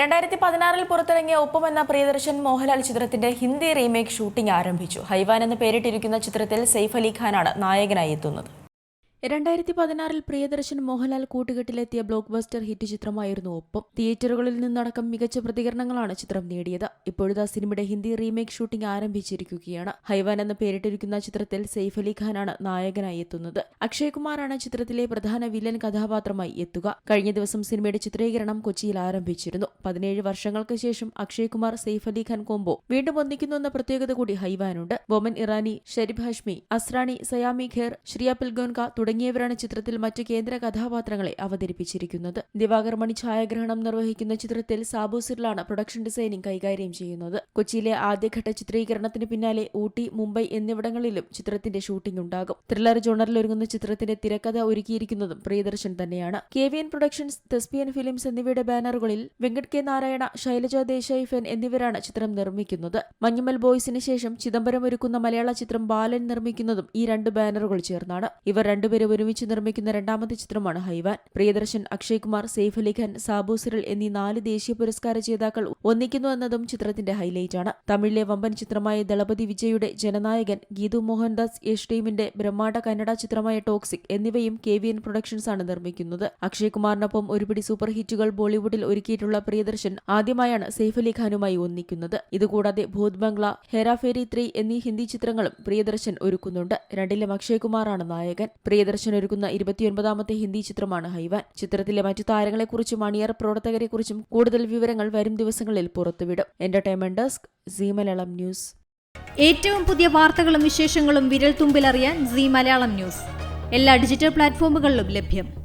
രണ്ടായിരത്തി പതിനാറിൽ പുറത്തിറങ്ങിയ ഒപ്പം എന്ന പ്രിയദർശൻ മോഹൻലാൽ ചിത്രത്തിന്റെ ഹിന്ദി റീമേക്ക് ഷൂട്ടിംഗ് ആരംഭിച്ചു. ഹൈവാൻ എന്ന് പേരിട്ടിരിക്കുന്ന ചിത്രത്തിൽ സെയ്ഫ് അലി ഖാനാണ് നായകനായി എത്തുന്നത്. രണ്ടായിരത്തി പതിനാറിൽ പ്രിയദർശൻ മോഹൻലാൽ കൂട്ടുകെട്ടിലെത്തിയ ബ്ലോക്ക് ബസ്റ്റർ ഹിറ്റ് ചിത്രമായിരുന്നു ഒപ്പം. തിയേറ്ററുകളിൽ നിന്നടക്കം മികച്ച പ്രതികരണങ്ങളാണ് ചിത്രം നേടിയത്. ഇപ്പോഴത്തെ സിനിമയുടെ ഹിന്ദി റീമേക്ക് ഷൂട്ടിംഗ് ആരംഭിച്ചിരിക്കുകയാണ്. ഹൈവാൻ എന്ന് പേരിട്ടിരിക്കുന്ന ചിത്രത്തിൽ സെയ്ഫ് അലി ഖാനാണ് നായകനായി എത്തുന്നത്. അക്ഷയ് കുമാറാണ് ചിത്രത്തിലെ പ്രധാന വില്ലൻ കഥാപാത്രമായി എത്തുക. കഴിഞ്ഞ ദിവസം സിനിമയുടെ ചിത്രീകരണം കൊച്ചിയിൽ ആരംഭിച്ചിരുന്നു. പതിനേഴ് വർഷങ്ങൾക്ക് ശേഷം അക്ഷയ് കുമാർ സെയ്ഫ് അലി ഖാൻ കോംബോ വീണ്ടും ഒന്നിക്കുന്നു എന്ന പ്രത്യേകത കൂടി ഹൈവാനുണ്ട്. ബൊമൻ ഇറാനി ഷരീഫ് ഹഷ്മി അസ്രാണി സയാമി ഖേർ ശ്രിയ പിൽഗോൻക തുടങ്ങിയവരാണ് ചിത്രത്തിൽ മറ്റു കേന്ദ്ര കഥാപാത്രങ്ങളെ അവതരിപ്പിച്ചിരിക്കുന്നത്. ദിവാകർ മണി ഛായാഗ്രഹണം നിർവഹിക്കുന്ന ചിത്രത്തിൽ സാബു സിർലാണ് പ്രൊഡക്ഷൻ ഡിസൈനിംഗ് കൈകാര്യം ചെയ്യുന്നത്. കൊച്ചിയിലെ ആദ്യഘട്ട ചിത്രീകരണത്തിന് പിന്നാലെ ഊട്ടി മുംബൈ എന്നിവിടങ്ങളിലും ചിത്രത്തിന്റെ ഷൂട്ടിംഗ് ഉണ്ടാകും. ത്രില്ലർ ജോണറിൽ ഒരുങ്ങുന്ന ചിത്രത്തിന്റെ തിരക്കഥ ഒരുക്കിയിരിക്കുന്നതും പ്രിയദർശൻ തന്നെയാണ്. K V N productions Thespian films എന്നിവയുടെ ബാനറുകളിൽ വെങ്കട് കെ നാരായണ ശൈലജ ദേശായി ഫെൻ എന്നിവരാണ് ചിത്രം നിർമ്മിക്കുന്നത്. മഞ്ഞുമൽ ബോയ്സിന് ശേഷം ചിദംബരം ഒരുക്കുന്ന മലയാള ചിത്രം ബാലൻ നിർമ്മിക്കുന്നതും ഈ രണ്ട് ബാനറുകൾ ചേർന്നാണ്. ഇവർ രണ്ടുപേരും ഒരുമിച്ച് നിർമ്മിക്കുന്ന രണ്ടാമത്തെ ചിത്രമാണ് ഹൈവാൻ. പ്രിയദർശൻ അക്ഷയ് കുമാർ സെയ്ഫ് അലി ഖാൻ സാബു സിറിൽ എന്നീ നാല് ദേശീയ പുരസ്കാര ജേതാക്കൾ ഒന്നിക്കുന്നു എന്നതും ചിത്രത്തിന്റെ ഹൈലൈറ്റാണ് തമിഴിലെ വമ്പൻ ചിത്രമായ ദളപതി വിജയുടെ ജനനായകൻ ഗീതു മോഹൻദാസ് യഷ് ടീമിന്റെ ബ്രഹ്മാണ്ഡ കന്നഡ ചിത്രമായ ടോക്സിക് എന്നിവയും കെ വി എൻ പ്രൊഡക്ഷൻസ് ആണ് നിർമ്മിക്കുന്നത്. അക്ഷയ് കുമാറിനൊപ്പം ഒരുപിടി സൂപ്പർ ഹിറ്റുകൾ ബോളിവുഡിൽ ഒരുക്കിയിട്ടുള്ള പ്രിയദർശൻ ആദ്യമായാണ് സെയ്ഫ് അലി ഖാനുമായി ഒന്നിക്കുന്നത്. ഇതുകൂടാതെ ഭൂത് ബംഗ്ല ഹെറാഫേരി ത്രീ എന്നീ ഹിന്ദി ചിത്രങ്ങളും പ്രിയദർശൻ ഒരുക്കുന്നുണ്ട്. രണ്ടിലും അക്ഷയ് കുമാറാണ് നായകൻ പ്രിയദർശൻ ഒരുക്കുന്ന ഇരുപത്തിയൊൻപതാമത്തെ ഹിന്ദി ചിത്രമാണ് ഹൈവാൻ. ചിത്രത്തിലെ മറ്റു താരങ്ങളെക്കുറിച്ചും അണിയർ പ്രവർത്തകരെക്കുറിച്ചും കൂടുതൽ വിവരങ്ങൾ വരും ദിവസങ്ങളിൽ പുറത്തുവിടും. Entertainment desk C Malayalam news ഏറ്റവും പുതിയ വാർത്തകളും വിശേഷങ്ങളും വിരൽ തുമ്പിലറിയാൻ സി മലയാളം ന്യൂസ് എല്ലാ ഡിജിറ്റൽ പ്ലാറ്റ്ഫോമുകളിലും ലഭ്യം.